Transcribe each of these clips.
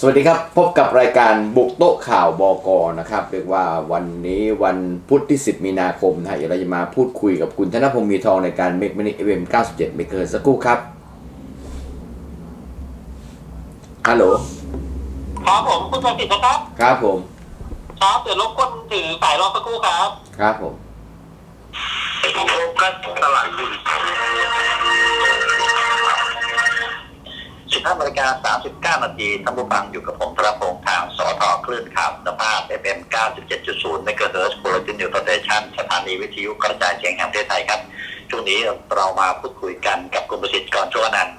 สวัสดีครับ พบกับรายการบุกโต๊ะข่าวบกนะครับ เรียกว่าวันนี้วันพุธที่ 10 มีนาคมนะฮะเดี๋ยวเราจะมาพูดคุยกับคุณธนพงศ์มีทองในการเมกมินิเอ็ม97เมกเกอร์สักครู่ครับฮัลโหลครับผมคุณประสิทธิ์นะครับ ครับผม ครับเดี๋ยวรบกวนถือสายรอสักครู่ครับ ครับผมโฟกัสตลาดหุ้น 15นาฬิกา39 นาทีท่านผู้ฟังอยู่กับผมธรพงษ์ทางสอทอคลื่นข่าวคุณภาพ FM 97.0เมกะเฮิร์ตซ์โคลตินนิวสเตชันสถานีวิทยุกระจายเสียงแห่งประเทศไทยครับ ช่วงนี้เรามาพูดคุยกันกับคุณประสิทธิ์ก่อนชั่วนันท์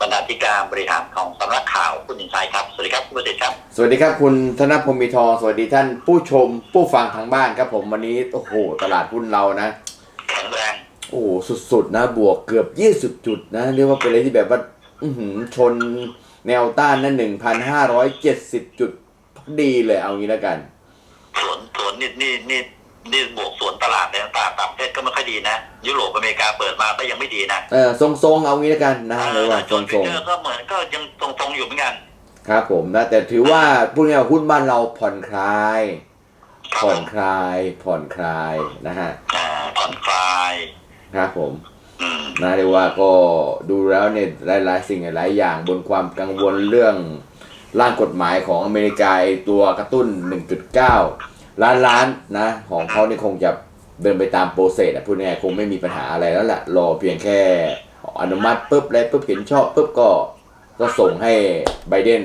บรรณาธิการบริหารของสำนักข่าวคุณอินไซด์ครับ สวัสดีครับคุณประสิทธิ์ครับ สวัสดีครับคุณธนพงศ์มีทองสวัสดีท่านผู้ชมผู้ฟังทางบ้านครับผมวันนี้โอ้โหตลาดหุ้นเรานะแข็งแรงโอ้โหสุดๆนะบวกเกือบ 20 จุดนะเรียกว่าเป็นอะไรที่แบบว่าอื้อหือ ชนแนวต้านนั่น1,570จุดพอดีเลยเอางี้แล้วกัน สวนสวนนี่นี่นี่นี่บวกสวนตลาดในต่างต่างประเทศก็ไม่ค่อยดีนะ ยุโรปอเมริกาเปิดมาก็ยังไม่ดีนะเออทรงๆเอางี้แล้วกันนะเลยว่าจทนรฟิงเจอร์ก็เหมือนก็ยังตรงๆอยู่เหมือนกันๆครับผมนะแต่ถือว่าพูดง่ายๆหุ้นบ้านเราผ่อนคลายครับผ่อผนมคลายผ่อนคลายนะฮะอ่าผ่อนคลายครับผมอืม นะเรียกว่าก็ดูแล้วเนี่ยหลายๆสิ่งหลายอย่างบนความกังวลเรื่องร่างกฎหมายของอเมริกาไอ้ตัวกระตุ้น 1.9 ล้านล้านนะของเขาเนี่ยคงจะเดินไปตามโปรเซสอะพูดง่ายๆคงไม่มีปัญหาอะไรแล้วแหละรอเพียงแค่อนุมัติปุ๊บแล้วปุ๊บเห็นชอบปุ๊บก็ก็ส่งให้ไบเดน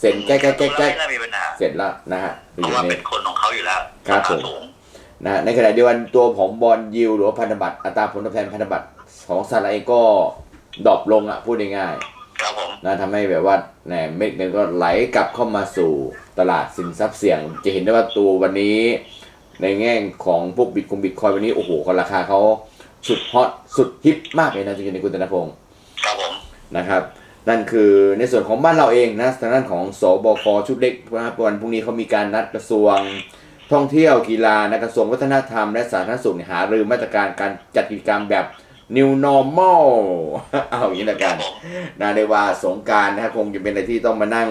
เซ็นแก้แก้แก้แก้ไม่น่ามีปัญหาเสร็จแล้วนะฮะเพราะว่าเป็นคนของเขาอยู่แล้วครับผมาสูงนะฮะในขณะเดียวกันตัวของบอลยิวหรือว่าพันธบัตรอัตราผลตอบแทนพันธบัตร ของสหรัฐเองก็ดรอปลงอะพูดง่ายๆครับผมนะทำให้แบบว่าแหนเม็ดเงินก็ไหลกลับเข้ามาสู่ตลาดสินทรัพย์เสี่ยง จะเห็นได้ว่าตัววันนี้ ในแง่ของพวกบิตคงบิตคอยวันนี้โอ้โหราคาเขาสุดฮอตสุดฮิปมากเลยนะจริงๆในคุณธนพงศ์ ครับผมนะครับนั่นคือในส่วนของบ้านเราเองนะทางด้านของสบคชุดเล็กนะครับวันพรุ่งนี้เขามีการนัดกระทรวงท่องเที่ยวกีฬานะกระทรวงวัฒนธรรมและสาธารณสุขเนี่ยหารือมาตรการการจัดกิจกรรมแบบ new normal เอาอย่างนี้ละคกัรับนผมนะได้ว่าสงกรารนะครับคงจะเป็นอะไรที่ต้องมานั่ง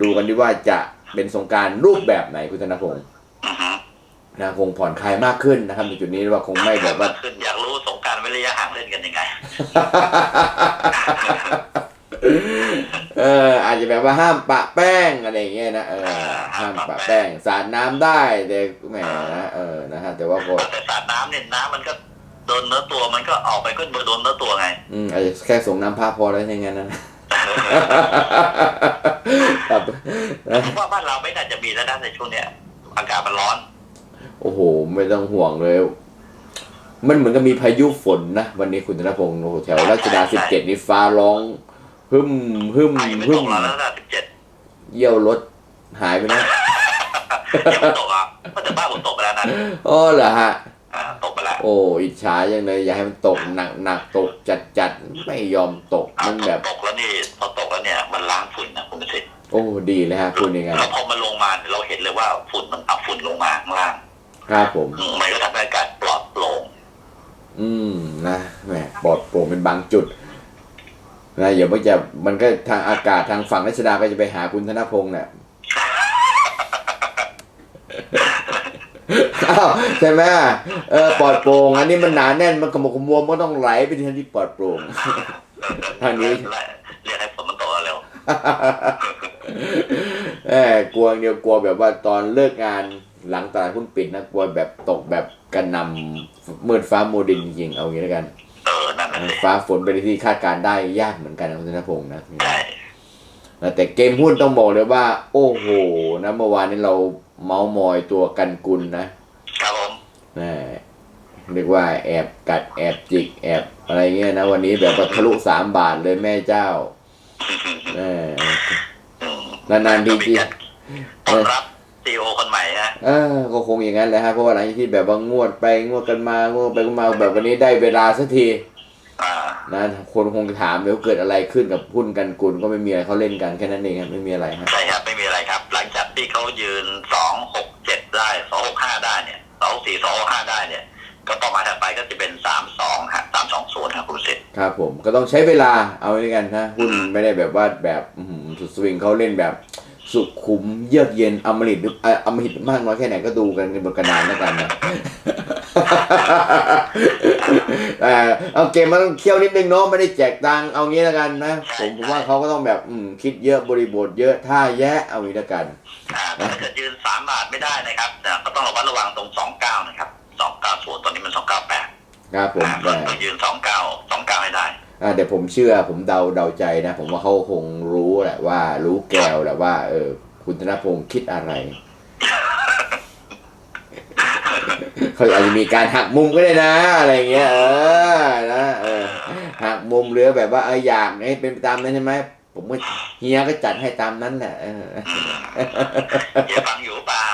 ดูกันดีว่าจะเป็นสงกรารรูปแบบไหนคุณธนพงศ์อือฮึนะคงผ่อนคลายมากขึ้นนะครับในจุดนี้ว่าคงไม่แบบว่าขึ้นอยากรู้สงกรารเว้นระยะห่างเล่นกันยังไงเอออาจจะแบบว่าห้ามปะแป้งอะไรอย่างเงี้ยนะเออห้ามปะแป้งสาดน้ำได้แต่แหมนะเออนะฮะแต่ว่าก็แต่สาดน้ำเนี่ยน้ำมันก็ โดนเนื้อตัวมันก็ออกไปก็โดนเนื้อตัวไง อืมอาจจะแค่ส่งน้ำพระพอแล้วอย่างงั้นนะครับนะผมว่าบ้านเราไม่น่าจะมีแล้วนะในช่วงเนี้ยอากาศมันร้อน โอ้โห ไม่ต้องห่วงเลย มันเหมือนกับมีพายุฝนนะ วันนี้คุณธนพงศ์โอ้โหแถวราชดาสิบเจ็ดนี่ฟ้าร้องหึมหึมไอ้ไม่หึตมกแล้วแล้วนะสิบเจ็ดเยี่ยวรถหายไปนะยังไม่ตกอะก็แต่บ้านผมตกไปแล้วนะอ๋อเหรอฮะอ่า ตกไปแล้วโอ้อิจฉายังเลยอยากให้มันตกหนักหนักตกจัดจัดไม่ยอมตกอ่ามันแบบตกแล้วนี่พอตกแล้วเนี่ยมันล้างฝุ่นนะคุณประสิทธิ์โอ้ดีเลยฮะพูดยังไงแล้วพอมันลงมาเนี่ยเราเห็นเลยว่าฝุ่นมันเอาฝุ่นลงมาข้างล่างครับผมอืมมันก็ทำให้อากาศปลอดโปร่งอืมนะแหมปลอดโปร่งเป็นบางจุดนะอย่าว่าจะมันก็ทางอากาศทางฝั่งรัชดาก็จะไปหาคุณธนพงศ์เนี่ย อ้าวใช่ไหมเออปลอดโปร่งอันนี้มันหนาแน่นมันขมุกขมัวมันก็ต้องไหลไปที่ทางที่ปลอดโปร่งทางนี้เรียกให้ฝนมันตกเร็วเออกลัวอย่างเดียวกลัวแบบว่าตอนเลิกงานหลังตลาดหุ้นปิดนะกลัวแบบตกแบบกระหนำมืดฟ้าโมดินจริงๆเอาอย่างนี้แล้วกันเออนั่นน่ะสิฟ้าฝนเป็นที่คาดการณ์ได้ยากเหมือนกันนะคุณธนพงศ์นะใช่นะแต่เกมหุ้นต้องบอกเลยว่า โอ้โหนะเมื่อวานนี้เรา เมาส์มอยตัวกันกุลนะครับผมแหมเรียกว่าแอบกัดแอบจิกแอบอะไรเงี้ยนะวันนี้แบบว่าทะลุสามบาทเลยแม่เจ้าแหมอืมนานๆทีทีต้อนรับซีโอคนใหม่ฮะเออก็คงอย่างนั้นแหละฮะเพราะว่าหลังจากที่แบบว่างวดไปงวดกันมางวดไปก็มาแบบวันนี้ได้เวลาสักทีอ่านะคนคงจะถามเดี๋ยวเกิดอะไรขึ้นกับหุ้นกันกุลก็ไม่มีอะไรเขาเล่นกันแค่นั้นเองครับไม่มีอะไรฮะใช่ครับไม่มีอะไรครับห ลังจากที่เขายืนสองหกเจ็ดได้สองหกห้าได้เนี่ยสองสี่สองหกห้าได้เนี่ย ก็ต่อมาถัดไปก็จะเป็นสามสองฮะสามสองศูนย์ครับคุณสิทธิ์ครับผมก็ต้องใช้เวลาเอาไว้ด้วยกันนะหุ้นไม่ได้แบบว่าแบบอื้อหือสุดสวิงเขาเล่นแบบ สุขุมเยือกเย็นอมฤตหรือเอ่ออมหิตมากน้อยแค่ไหนก็ดูกันในบนกระดานแล้วกันนะเอ่อเอาเกมมันต้องเคี่ยวนิดนึงเนาะไม่ได้แจกตังค์เอางี้แล้วกันนะผมผมว่าเขาก็ต้องแบบอืมคิดเยอะบริบทเยอะท่าแยะเอางี้แล้วกันอ่าแต่ถ้าเกิดยืนสามบาทไม่ได้นะครับแต่ก็ต้องระวัดระวังตรงสองเก้านะครับสองเก้าศูนย์ตอนนี้มันสองเก้าแปดครับผมอ่าแต่ต้องยืนสองเก้าส องเก้าให้ได้อ่ผมเชื่อผมเดาเดาใจนะ ผมว่าเขาคงรู้แหละว่า รู้แก้วแหละว่า เออ คุณธนพงศ์คิดอะไรเขาอาจจะมีการหักมุมก็ได้นะ อะไรเงี้ยเออนะเออหักมุมหรือแบบว่าเอออยากให้เป็นไปตามนั้นใช่ไหมผมก็เฮียก็จัดให้ตามนั้นแหละเออเดี๋ยวฟังอยู่เปล่า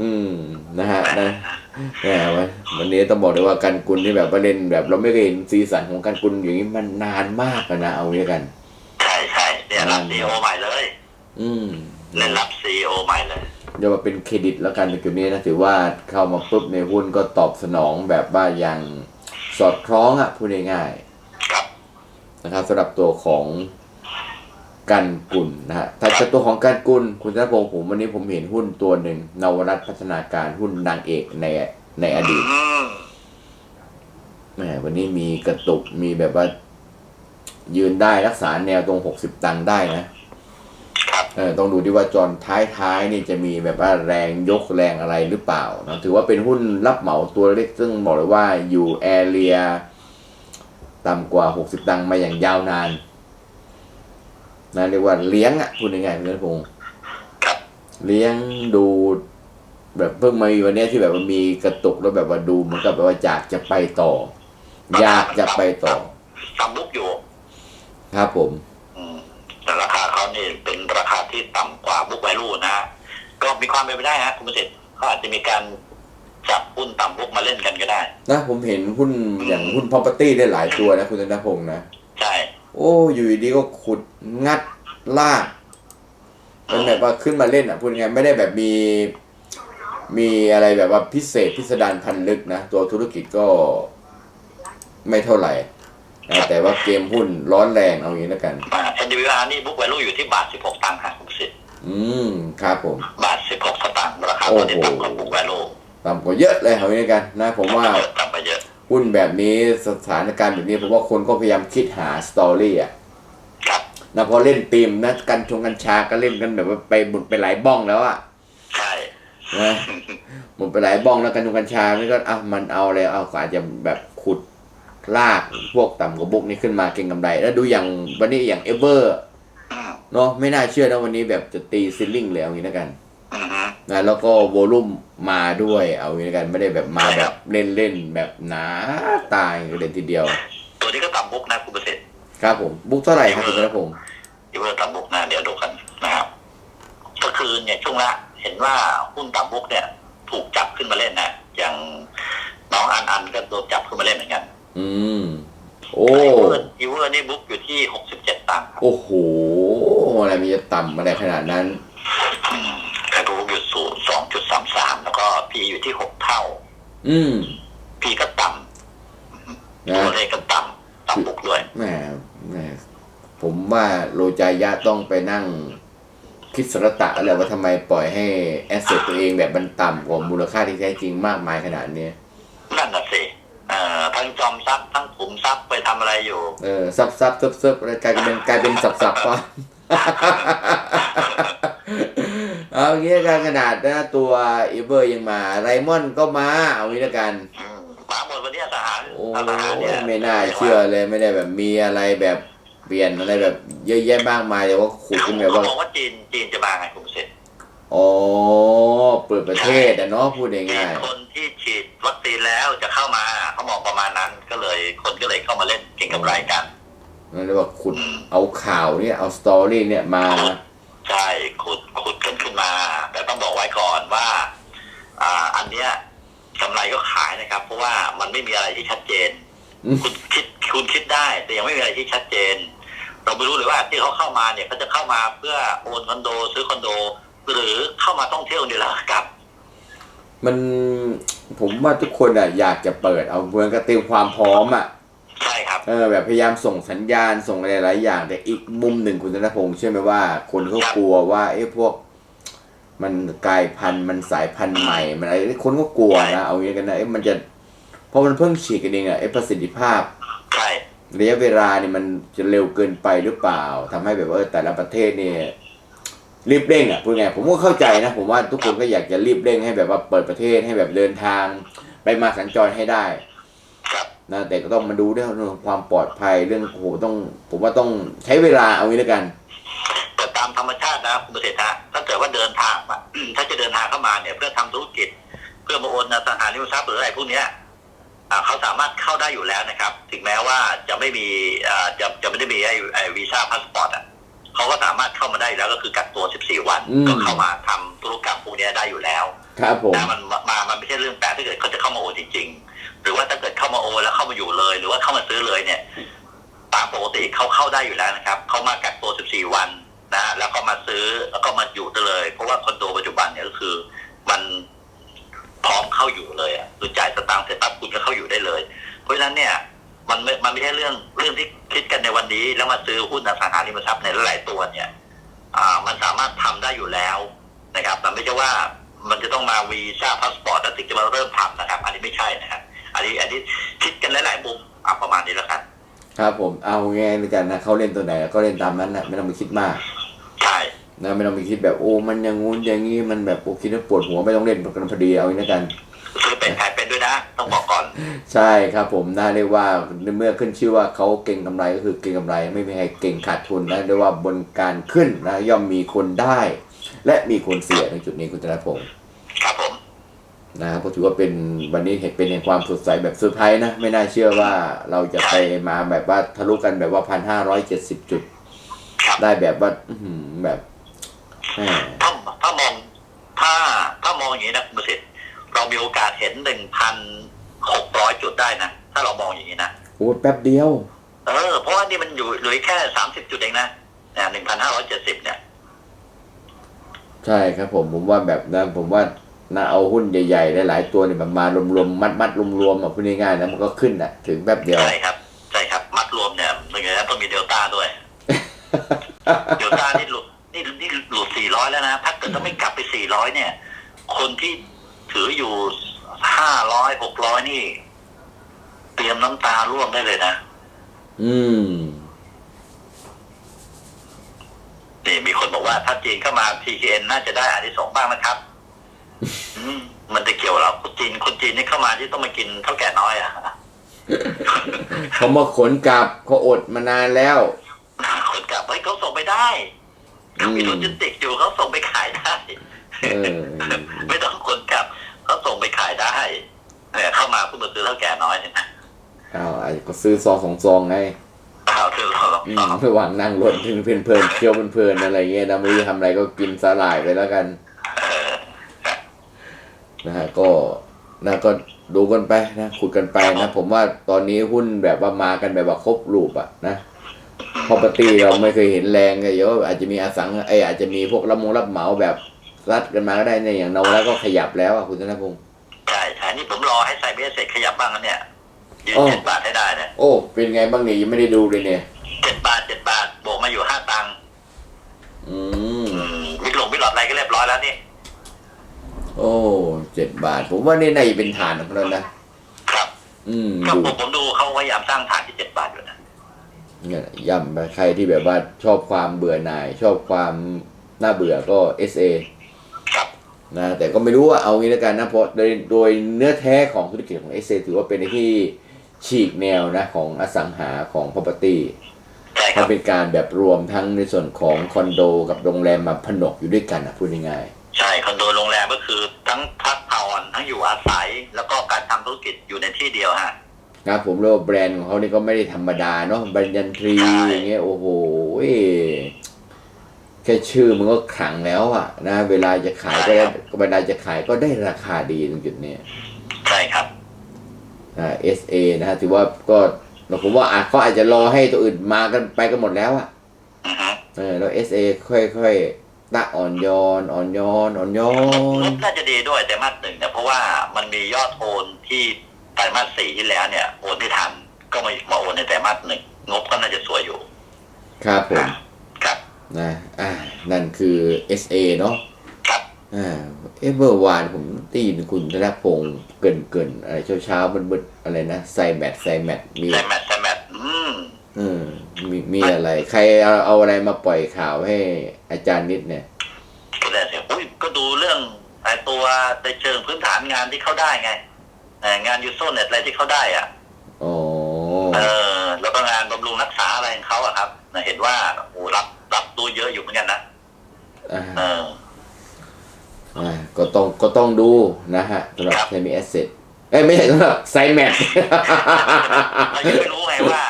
อืมนะฮะนะแหมวันวันนี้ต้องบอกเลยว่ากันกุลนี่แบบว่าเล่นแบบ เราไม่เคยเห็นสีสันของกันกุลอย่างนี้มันนานมากแล้วนะเอาไว้กัน ใช่ใช่เนี่ยรับซีโอใหม่เลย อืมเล่นรับซีโอใหม่เลยเดี๋ยวมาเป็นเครดิตแล้วกันในจุดนี้นะถือว่าเข้ามาปุ๊บในหุ้นก็ตอบสนองแบบว่าอย่างสอดคล้องอะพูดง่ายๆครับนะครับสำหรับตัวของ กันกุลนะฮะถ้าจะตัวของกันกุลคุณธนพงศ์ผมวันนี้ผมเห็นหุ้นตัวหนึ่งนวรัตน์พัฒนาการหุ้นนางเอกในในอดีตอืมแหมวันนี้มีกระตุกมีแบบว่า ยืนได้รักษาแนวตรงหกสิบตังค์ได้นะครับเออต้องดูที่ว่าจอนท้ายๆนี่จะมีแบบว่าแรงยกแรงอะไรหรือเปล่านะถือว่าเป็นหุ้นรับเหมาตัวเล็กซึ่งบอกเลยว่าอยู่แอเรียต่ำกว่าหกสิบตังค์มาอย่างยาวนาน นะเรียกว่าเลี้ยงอะพูดง่ายๆคุณธนพงศ์ครับเลี้ยงดูแบบเพิ่งมามีวันเนี้ยที่แบบว่ามีกระตุกแล้วแบบว่าดูเหมันก็แบบว่าอยากจะไปต่อ อยากจะไปต่อทำมุกอยู่ครับผมอืมแต่ราคาเขานี่เป็นราคาที่ต่ำกว่าบุ๊กไวลูนะฮะก็มีความเป็นไปได้ฮะคุณประสิทธิ์เขาอาจจะมีการจับหุ้นต่ำบุ๊กมาเล่นกันก็ได้ นะผมเห็นหุ้นอย่างหุ้น property ได้หลายตัวนะคุณธนพงศ์นะใช่ โอ้อยู่ดีๆก็ขุดงัดลากเป็นแบบว่าขึ้นมาเล่นอะพูดง่ายๆไม่ได้แบบมีมีอะไรแบบว่าพิเศษพิสดารพันลึกนะ ตัวธุรกิจก็ไม่เท่าไหร่นะแต่ว่าเกมหุ้นร้อนแรงเอาอย่างนี้แล้วกันอ่า NWR นี่บุ๊กไวลูอยู่ที่บาท16ตังค์ฮะคุณประสิทธิ์อืมครับผม บาท16สตางค์ราคาโอ้ตโหอนนี้ต่ำกว่าบุ๊กไวลูต่ำกว่าเยอะเลยเอาอย่างนี้แล้วกันนะผมว่าต่ำไปเยอะ หุ้นแบบนี้สถานการณ์แบบนี้ผมว่าคนก็พยายามคิดหาสตอรี่อะครับนะพอเล่นตีมนะกันชงกัญชาก็เล่นกันแบบว่าไปบุดไปหลายบ้องแล้วอะใช่นะหมดไปหลายบ้องแล้วกันชงกัญชานี่ก็อะมันเอาอะไรเอาก็อาจจะแบบขุดลากพวกต่ำกว่าบุกนี่ขึ้นมาเก่งกำไร แล้วดูอย่างวันนี้อย่างเอเวอร์อืมเนาะไม่น่าเชื่อนะวันนี้แบบจะตีซิลลิ่งเลยเอางี้แล้วกันอือฮึ นะแล้วก็โวลุ่มมาด้วย เอางี้แล้วกันไม่ได้แบบมาแบบเล่นเล่นๆแบบหนาตายเลยทีเดียว ตัวนี้ก็ต่ำบุ๊กนะคุณประสิทธิ์ครับผม บุ๊กเท่าไหร่ครับคุณธนพงศ์ที่ว่าต่ำบุ๊กนะเดี๋ยวดูกันนะครับก็คือเนี่ยช่วงละเห็นว่าหุ้นต่ำบุ๊กเนี่ย ถูกจับขึ้นมาเล่นนะอย่างน้องอันอันก็โดนจับขึ้นมาเล่นเหมือนกัน อืมโอ้อีเวอร์อีเวอร์นี่บุ๊กอยู่ที่หกสิบเจ็ดตังค์ครับโอ้โหอะไรมันจะต่ำอะไรขนาดนั้น อืมแต่บุ๊กอยู่สูงสองจุดสามสามแล้วก็พี อยู่ที่หกเท่า อืมพีก็ต่ำนะตัวเลขก็ต่ำต่ำบุ๊กด้วยแหมแหมผมว่าโรจายะต้องไปนั่งคิดสรตะอะไรว่าทำไมปล่อยให้แอสเซทตัวเองแบบมันต่ำกว่ามูลค่าที่แท้จริงมากมายขนาดนี้นั่นน่ะสิเอ่อทั้งจอมทรัพย์ทั้งขุมทรัพย์ไปทำอะไรอยู่ เออซับซับซับซับอะไรกลายเป็นกลายเป็นสับสับก็ เอางี้ละกันขนาดนะตัวอีเบอร์ยังมา ไรมอนก็มา เอางี้ละกัน อืมมาหมดวันนี้ทหารโอ้ทหารเนี่ยไม่น่าเชื่อเลยไม่ได้แบบมีอะไรแบบเปลี่ยนอะไรแบบเยอะแยะมากมายแต่ว่าขุดเขาขึ้นแบบว่าบอกว่าจีนจีนจะมาไงคุณเสร็จอ๋อเปิดประเทศอะเนาะพูดจีง่านยคนที่ฉีดวัคซีนแล้วจะเข้ามาเขาบอกประมาณนั้นก็เลยคนก็เลยเข้ามาเล่นเก่งกำไรกัน ๆนั่นเรียกว่าขุดเอาข่าวเนี่ยเอาสตอรี่เนี่ยมา ใช่ขุดขุดกันขึ้นมา แต่ต้องบอกไว้ก่อนว่า อ่า อันเนี้ยกำไรก็ขายนะครับ เพราะว่ามันไม่มีอะไรที่ชัดเจนอืมคุณคิดคุณคิดได้ แต่ยังไม่มีอะไรที่ชัดเจน เราไม่รู้เลยว่าที่เขาเข้ามาเนี่ยเขาจะเข้ามาเพื่อโอนคอนโด ซื้อคอนโด หรือเข้ามาท่องเที่ยวนี่แหละครับ มันผมว่าทุกคนอะอยากจะเปิดเอาเมืองก็เตรียมความพร้อมอะใช่ครับ เออแบบพยายามส่งสัญญาณส่งอะไรหลายอย่าง แต่อีกมุมหนึ่งคุณธนพงษ์เชื่อไหมว่า คนเขากลัวว่าเอ้พวก มันกลายพันธุ์มันสายพันธุ์ใหม่มันอะไรคนก็กลัวนะเอาอย่างนี้กันนะเอ้มันจะเพราะมันเพิ่งฉีดกันเองอะไอ้ประสิทธิภาพระยะเวลาเนี่ยมันจะเร็วเกินไปหรือเปล่าทำให้แบบว่าแต่ละประเทศเนี่ยรีบเร่งอะพูดไงผมก็เข้าใจนะ ผมว่าทุกคนก็อยากจะรีบเร่งให้แบบว่าเปิดประเทศให้แบบเดินทาง ไปมาสัญจรให้ได้ครับ นะแต่ก็ต้องมาดูเรื่องของความปลอดภัยเรื่องโอ้โหต้อง ผมว่าต้องใช้เวลาเอางี้แล้วกันแต่ตามธรรมชาตินะคุณเศรษฐะถ้าเกิดว่าเดินทางมาถ้าจะเดินทางเข้ามาเนี่ย เพื่อทำธุรกิจ เพื่อมาโอนอสังหาริมทรัพย์หรืออะไรพวกเนี้ยอ่าเขาสามารถเข้าได้อยู่แล้วนะครับ ถึงแม้ว่าจะไม่มีอ่าจะจะไม่ได้มีไอ้ไอ้วีซ่าพาสปอร์ตอะเขาก็สามารถเข้ามาได้อยู่แล้วก็คือกักตัว 14 วันอืมก็เข้ามาทำธุรกรรมพวกเนี้ยได้อยู่แล้วครับผมแต่มันมามันไม่ใช่เรื่องแปลกถ้าเกิดเขาจะเข้ามาโอนจริงๆห รือว่าถ้าเกิดเข้ามาโอนแล้วเข้ามาอยู่เลย หรือว่าเข้ามาซื้อเลยเนี่ย ตามปกติเขาเข้าได้อยู่แล้วนะครับเขามากักตัว 14 วันนะแล้วก็มาซื้อแล้วก็มาอยู่ได้เลย เพราะว่าคอนโดปัจจุบันเนี่ยก็คือ มันพร้อมเข้าอยู่เลยอะคือจ่ายสตางค์เสร็จปั๊บคุณก็เข้าอยู่ได้เลย เพราะฉะนั้นเนี่ยมันไม่มันไม่ใช่เรื่องเรื่องที่คิดกันในวันนี้ แล้วมาซื้อหุ้นอสังหาริมทรัพย์ในหลายตัวเนี่ย อ่า มันสามารถทำได้อยู่แล้วนะครับแต่ไม่ใช่ว่ามันจะต้องมาวีซ่าพาสปอร์ตแล้วถึงจะมาเริ่มทำนะครับ อันนี้ไม่ใช่นะครับ อันนี้อันนี้คิดกันหลายๆมุมอะประมาณนี้แล้วกัน ครับผมเอาไงายๆแล้วกันนะเขาเล่นตัวไหนก็เล่นตามนั้นนะไม่ต้องไปคิดมากใช่นะไม่ต้องไปคิดแบบโอ้มันอย่างงู้นอย่างงี้มันแบบโอ้คิดแล้วปวดหัวไม่ต้องเล่นกันพอดีเอาอย่างนี้แล้วกันซื้อเป็นขายเป็นด้วยนะต้องบอกก่อน ใช่ครับผมน่าเรียกว่าเมื่อขึ้นชื่อว่าเขาเก่งกำไรก็คือเก่งกำไร ไม่มีใครเก่งขาดทุนนะเรียกว่าบนการขึ้นนะย่อมมีคนได้ และมีคนเสียในจุดนี้คุณธนพงศ์ครับผม นะครับก็ถือว่าเป็นวันนี้เห็นเป็นแห่งความสดใสแบบเซอร์ไพรส์นะ ไม่น่าเชื่อว่าเราจะไปมาแบบว่าทะลุกันแบบว่าพันห้าร้อยเจ็ดสิบจุดครับได้แบบว่าอื้อหือแบบแหมถ้าถ้ามองถ้าถ้ามองอย่างนี้นะคุณประสิทธิ์เรามีโอกาสเห็นหนึ่งพันหกร้อยจุดได้นะ ถ้าเรามองอย่างนี้นะโอ้แป๊บเดียว เออ เพราะว่านี่มันอยู่เหลือแค่สามสิบจุดเองนะเนี่ยหนึ่งพันห้าร้อยเจ็ดสิบเนี่ย ใช่ครับผมผมว่าแบบนะผมว่า น่าเอาหุ้นใหญ่ๆหลายๆตัวเนี่ยแบบมารวมๆมัดๆรวมๆอะพูดง่ายๆนะมันก็ขึ้นอะ ถึงแป๊บเดียวใช่ครับใช่ครับ มัดรวมเนี่ยหนึ่งในนั้นต้องมีเดลต้าด้วย เดลต้านี่หลุดนี่นี่หลุดสี่ร้อยแล้วนะถ้าเกิดจะไม่กลับไปสี่ร้อยเนี่ย คนที่ถืออยู่ห้าร้อยหกร้อยนี่ เตรียมน้ำตาร่วงได้เลยนะอืมนี่มีคนบอกว่าถ้าจีนเข้ามา TKN น่าจะได้อานิสงส์บ้างนะครับอื มมันจะเกี่ยวเหรอคนจีนคนจีนนี่เข้ามาที่ต้องมากินเท่าแก่น้อยอะเขามาขนกลับเขาอดมานานแล้วคนกลับเฮ้ยเขาส่งไปได้เขามีโลจิสติกส์อยู่เขาส่งไปขายได้เออไม่ต้องคนกลับเขาส่งไปขายได้เนี่ยเข้ามาเพิ่งมาซื้อเท่าแก่น้อยเนี่ยนะเอาไอ้ก็ซื้อซองสองซองไงเอาเธอเราอืมระหว่างนั่งรถถึงเพลินๆเคี้ยวเพลินๆอะไรเงี้ยนะไม่รู้จะทำอะไรก็กินสาหร่ายไปแล้วกัน นะฮะก็นะก็ดูกันไปนะขุดกันไปนะ ผมว่าตอนนี้หุ้นแบบว่ามากันแบบว่าครบรูปอะนะพอปตีเราไม่เคยเห็นแรงเลยเยอะอาจจะมีอสังไอยอาจจะมีพวกรับมงรับเหมาแบบรัดกันมาก็ได้ในยอย่างเราแล้วก็ขยับแล้วอะคุณธนพงศ์ใช่ใช่นี่ผมรอให้ไซเบสเสร็จขยับบ้างนะเนี่ยยืนอ๋อเจ็ดบาทให้ได้เนี่ยโอ้ เป็นไงบ้างเนี่ยยังไม่ได้ดูเลยเนี่ยเจ็ดบาทเจ็ดบาทบวกมาอยู่ห้าตังค์อืมอืมวิกหลงวิกหลอดอะไรก็เรียบร้อยแล้วนี่ โอ้เจ็ดบาท ผมว่านี่น่าจะเป็นฐานของเรานะครับอืมก็ดูผมผมดูเขาพยายามสร้างฐานที่เจ็ดบาทอยู่นะเนี่ยย่ำไปใครที่แบบว่าชอบความเบื่อหน่าย ชอบความน่าเบื่อก็ SA ครับนะแต่ก็ไม่รู้ว่าเอางี้แล้วกันนะเพราะโดยโดยเนื้อแท้ของธุรกิจของ SA ถือว่าเป็นที่ฉีกแนวนะของอสังหาของ property ใช่คมัรันบเป็นการแบบรวมทั้งในส่วนของคอนโด กับโรงแรมมาผนวกอยู่ด้วยกันนะพูดง่ายๆ ใช่คอนโดโรงแรมก็คือทั้งพักผ่อนทั้งอยู่อาศัย แล้วก็การทำธุรกิจอยู่ในที่เดียวฮะครับผมเรียกว่าแบรนด์ของเขานี่ก็ไม่ได้ธรรมดาเนาะแบรนด์ยันทรีใช่อย่างเงี้ยโอ้โหแค่ชื่อมันก็ขลังแล้วอะนะเวลาจะขายก็ได้เวลาจะขายก็ได้ราคาดีตรงจุดเนี้ยใช่ครับอ่า SA นะฮะถือว่าก็ผมว่าอาจเขาอาจจะรอให้ตัวอื่นมากันไปกันหมดแล้วอะอือฮึเออแล้ว SA ค่อยๆ ตะอ่อนโยนอ่อนโยนอ่อนโยงนบน่าจะดีด้วยแต่มาสหนึ่งเนี่ยเพราะว่ามันมียอดโอนที่ไตรมาสสี่ที่แล้วเนี่ยโอนไม่ทันกก็มามาโอนในแต่มาสหนึ่งงบก็น่าจะสวยอยู่ ครับผมครับนะอ่านั่นคือ SA เนาะครับอ่าเอะเมื่อวานผมได้ยินคุณธนพงศ์เกรินเกินๆอะไรเช้าเช้าๆมืดๆอะไรนะไซแมทไซแมทมีไซแมทไซแมทอืมเออมีมีอะไร ใครเอาเอาอะไรมาปล่อยข่าวให้อาจารย์นิดเนี่ยก็ได้เสียอุ้ยก็ดูเรื่องไอ้ตัวในเชิงพื้นฐานงานที่เขาได้ไงเอ่องานยูโซเน็ตอะไรที่เขาได้อะอ๋อเออ แล้วก็งานบำรุงรักษาอะไรของเขาอะครับนะเห็นว่าโอ้รับรับตัวเยอะอยู่เหมือนกันนะอ่าเออ อ่าก็ต้องก็ต้องดูนะฮะสำหรับครับ ไทมีแอสเซทเอ้ยไม่ใช่สำหรับไซแมท เรายังไม่รู้ไงว่า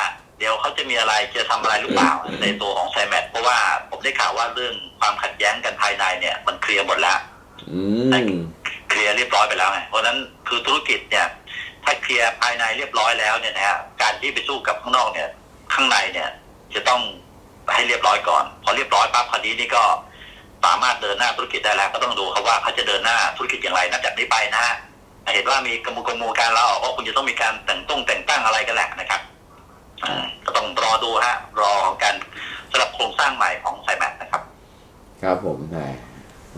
ทำอะไรหรือเปล่าในตัวของไซแมทเพราะว่าผมได้ข่าวว่าเรื่องความขัดแย้งกันภายในเนี่ย มันเคลียร์หมดแล้วอืมเคลียร์เรียบร้อยไปแล้วไงเพราะฉะนั้นคือธุรกิจเนี่ย ถ้าเคลียร์ภายในเรียบร้อยแล้วเนี่ยนะฮะการที่ไปสู้กับข้างนอกเนี่ย ข้างในเนี่ย จะต้องให้เรียบร้อยก่อน พอเรียบร้อยปั๊บคราวนี้นี่ก็สามารถเดินหน้าธุรกิจได้แล้ว ก็ต้องดูครับว่าเขาจะเดินหน้าธุรกิจอย่างไรนับจากนี้ไปนะฮะเห็นว่ามีกระมูกระมูการลาออกก็คุณจะต้องมีการแต่งต้องแต่งตั้งอะไรกันแหละนะครับอ่าก็ต้องรอดูฮะ รอการสำหรับโครงสร้างใหม่ของไซแมทนะครับ ครับผมนะ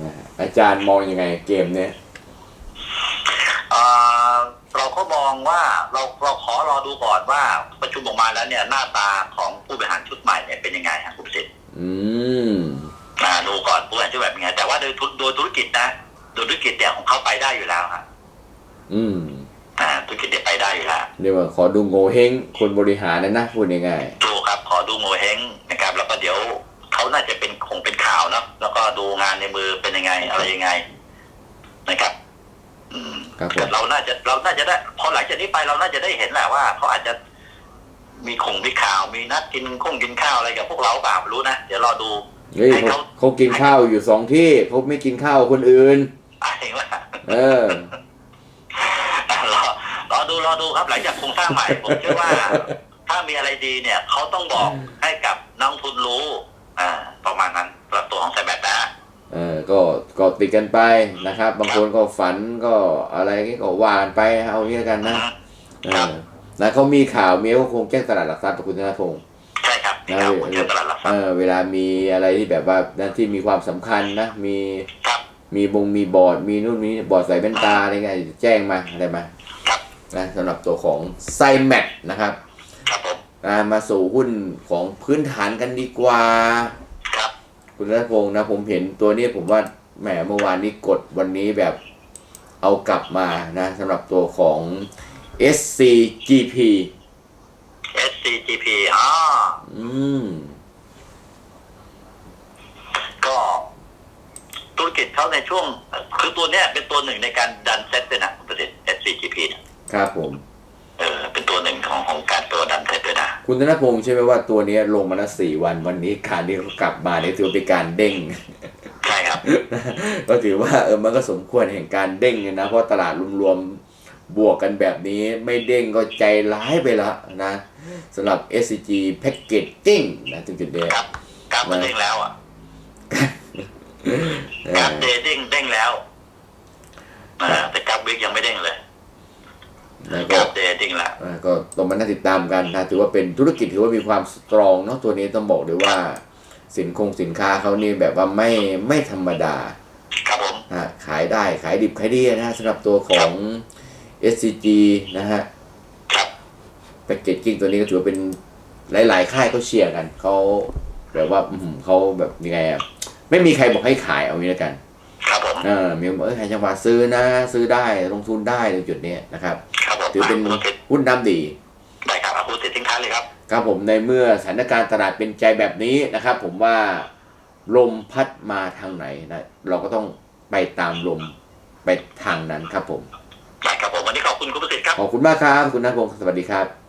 นะฮะ อาจารย์มองยังไงเกมเนี้ยเอ่อเราก็มองว่าเราเราขอรอดูก่อนว่าประชุมออกมาแล้วเนี่ยหน้าตาของผู้บริหารชุดใหม่เนี่ยเป็นยังไงครับคุณประสิทธิ์อืมอ่าดูก่อนผู้บริหารชุดใหม่เป็นยังไงแต่ว่าโดยธุโดยธุรกิจนะโดยธุรกิจเนี่ยของเขาไปได้อยู่แล้วครับอืมอ่าธุรกิจเนี่ยไปได้อยู่แล้วเรียกว่าขอดูโงเฮงคนบริหารนะนะพูดง่ายดูครับขอดูโมเฮงนะครับแล้วก็เดี๋ยว เขาน่าจะเป็นคงเป็นข่าวเนาะแล้วก็ดูงานในมือเป็นยังไง อะไรยังไง นะครับ อืมๆครับผมเราน่าจะเราน่าจะได้พอหลังจากนี้ไปเราน่าจะได้เห็นแหละว่าเขาอาจจะมีคงมีข่าวมีนัดกินคงกินข้าวอะไรกับพวกเราเปล่าไม่รู้นะเดี๋ยวรอดู เฮ้ยให้เขา เขาเขากินข้าวอยู่สองที่เขาไม่กินข้าวกับคนอื่น อะไรว่า เออ รอรอดูรอดูครับหลังจากโครงสร้างใหม่ ผมเชื่อว่า ถ้ามีอะไรดีเนี่ย เขาต้องบอกให้กับนักลงทุนรู้ อ่าประมาณนั้นสำหรับตัวของไซแบตนะเออก็ก็ติดกันไปนะครับ บางคนก็ฝันก็อะไรก็ว่ากันไปเอาอย่างนี้แล้วกันนะเอครับอนะเขามีข่าวมีเขาคงแจ้งตลาดหลักทรัพย์กับคุณธนพงศ์ใช่ครับนี่ครับคุณเชื่อตลาดหลักทรัเอพย์อเวลามีอะไรที่แบบว่านะที่มีความสำคัญนะ มีครับมีบงมีบอร์ดมีนู่นมีบอร์ดใส่แว่นตาอะไรเงี้ยแจ้งมาอะไรมาครับนะสำหรับตัวของไซแมทนะครับครับผ มอ่ามาสู่หุ้นของพื้นฐานกันดีกว่า ครับคุณรัตพงศ์นะผมเห็นตัวนี้ผมว่าแหมเมื่อวานนี้กดวันนี้แบบเอากลับมานะสำหรับตัวของ SCGP SCGP อ่าอืม ก็ธุรกิจเขาในช่วง คือตัวเนี้ยเป็นตัวหนึ่งในการดันเซ็ตด้วยนะคุณประสิทธิ์ SCGP เนี่ยครับผมเออเป็น ตัวหนึ่งของของการตัวดันเซ็ตด้วยนะ คุณธนพงศ์ใช่ไหมว่าตัวนี้ลงมาแล้วสี่วันวันนี้การที่เขากลับมาเนี่ยถือว่าเป็นการเด้งใช่ครับ ก็ถือว่าเออมันก็สมควรแห่งการเด้งเลยนะเพราะตลาดรวมๆบวกกันแบบนี้ไม่เด้งก็ใจร้ายไปละนะสำหรับ SCG Packaging นะถึงจุดเดียวครับกราฟมันเด้งแล้วอะเอกราฟอเดย์เด้งเด้งแล้วอ่าแต่กราฟวิกยังไม่เด้งเลย แล้วกก็ราฟเดย์เด้งแล้วอ่าก็ต้องมาน่าติดตามกันนะถือว่าเป็นธุรกิจถือว่ามีความสตรองเนาะตัวนี้ต้องบอกเลยว่า สินคงสินค้าเขานี่แบบว่าไม่ไม่ธรรมดาครับผมฮะขายได้ขายดิบขายดีนะฮะสำหรับตัวของ SCG นะฮะครับแพ็กเกจจิ้งตัวนี้ก็ถือว่าเป็นหลาย ๆ ค่ายเขาเชียร์กันเขาแบบว่าอื้อหือเขาแบบยังไงอะไม่มีใครบอกให้ขายเอางี้แล้วกัน ครับผมเออมีคนบอกเออใครจังหวะซื้อนะ ซื้อได้ลงทุนได้ในจุดนี้นะครับครับผมถือเป็นอะคุณสิทธิ์หุ้นน้ำดีได้ครับอะคุณสิทธิ์ทิ้งท้ายเลยครับครับผมในเมื่อสถานการณ์ตลาดเป็นใจแบบนี้นะครับ ผมว่าลมพัดมาทางไหนนะเราก็ต้องไปตามลมไปทางนั้นครับผมได้ครับผมวันนี้ขอบคุณคุณประสิทธิ์ครับขอบคุณมากครับ คุณนัทพงศ์สวัสดีครับสวัสดีครับ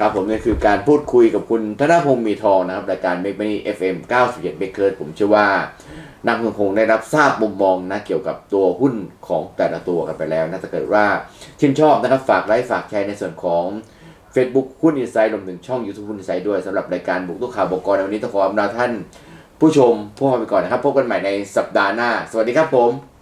ครับผมนี่คือการพูดคุยกับคุณธนพงศ์มีทองนะครับรายการ Make Money FM 91 b a k e r ผมเชื่อว่านักลงทุนได้รับทราบมุมมองนะเกี่ยวกับตัวหุ้นของแต่ละตัวกันไปแล้วนะถ้าเกิดว่าชื่นชอบนะครับฝากไลค์ฝากแชร์ในส่วนของ Facebook หุ้นอินไซด์รวมถึงช่อง YouTube หุ้นอินไซด์ด้วยสำหรับรายการบุกตุกข่าวบกกรในวันนี้ต้องขออำลาท่าน ผู้ชมผู้ฟังไปก่อนนะครับ พบกันใหม่ในสัปดาห์หน้า สวัสดีครับผม